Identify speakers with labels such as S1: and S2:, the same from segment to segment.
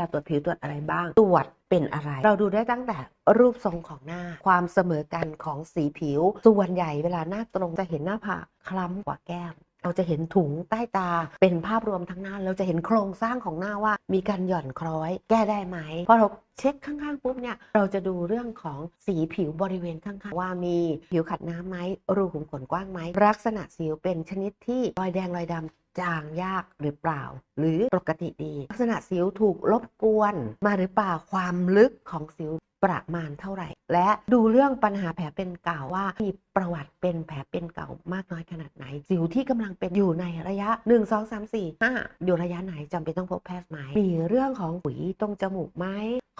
S1: ลาตรวจผิวตรวจอะไรบ้าง ตรวจเป็นอะไร เราดูได้ตั้งแต่รูปทรงของหน้า ความเสมอกันของสีผิว ส่วนใหญ่เวลาหน้าตรงจะเห็นหน้าผากคล้ำกว่าแก้มเราจะเห็นถุงใต้ตาเป็นภาพรวมทั้งหน้า เราจะเห็นโครงสร้างของหน้าว่า มีการหย่อนคล้อย แก้ได้ไหมพอเราเช็คข้างๆปุ๊บเนี่ยเราจะดูเรื่องของสีผิวบริเวณข้างๆ ว่ามีผิวขัดน้ำไหมรูขุมขนกว้างไหมลักษณะสิวเป็นชนิดที่รอยแดงรอยดำ จางยากหรือเปล่า หรือปกติดี ลักษณะสิวถูกรบกวน มาหรือเปล่าความลึกของสิวประมาณเท่าไหร่ และดูเรื่องปัญหาแผลเป็นเก่าว่ามีประวัติเป็นแผลเป็นเก่ามากน้อยขนาดไหน สิวที่กำลังเป็นอยู่ในระยะ 1 2 3 4 5 อยู่ระยะไหนจำเป็นต้องพบแพทย์ไหมมีเรื่องของขุยตรงจมูกไหม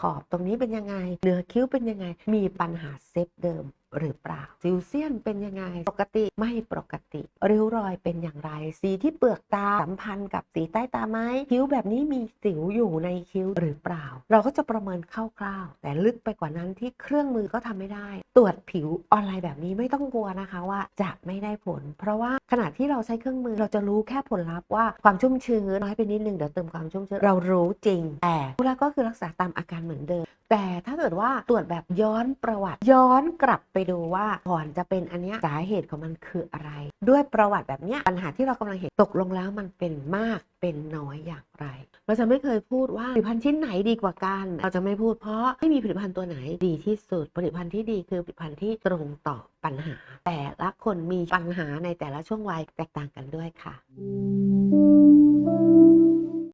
S1: ขอบตรงนี้เป็นยังไงเนื้อคิ้วเป็นยังไง มีปัญหาเซฟเดิมหรือเปล่าสิวเซียนเป็นยังไง ปกติไม่ปกติ ริ้วรอยเป็นอย่างไร สีที่เปลือกตาสัมพันธ์กับสีใต้ตาไหมคิ้วแบบนี้มีสิวอยู่ในคิ้วหรือเปล่า เราก็จะประเมินคร่าวๆ แต่ลึกไปกว่านั้นที่เครื่องมือก็ทำไม่ได้ ตรวจผิวออนไลน์แบบนี้ไม่ต้องกลัวนะคะว่าจะไม่ได้ผล เพราะว่าขณะที่เราใช้เครื่องมือเราจะรู้แค่ผลลัพธ์ว่าความชุ่มชื้นน้อยไปนิดนึงเดี๋ยวเติมความชุ่มชื้นเรารู้จริง แต่รู้แล้วก็คือรักษาตามอาการเหมือนเดิม แต่ถ้าเกิดว่าตรวจแบบย้อนประวัติ ย้อนกลับไปไปดูว่าก่อนจะเป็นอันเนี้ยสาเหตุของมันคืออะไร ด้วยประวัติแบบเนี้ยปัญหาที่เรากำลังเห็นตกลงแล้วมันเป็นมากเป็นน้อยอย่างไร เราจะไม่เคยพูดว่าผลิตภัณฑ์ชิ้นไหนดีกว่ากัน เราจะไม่พูดเพราะไม่มีผลิตภัณฑ์ตัวไหนดีที่สุด ผลิตภัณฑ์ที่ดีคือผลิตภัณฑ์ที่ตรงต่อปัญหา แต่ละคนมีปัญหาในแต่ละช่วงวัยแตกต่างกันด้วยค่ะ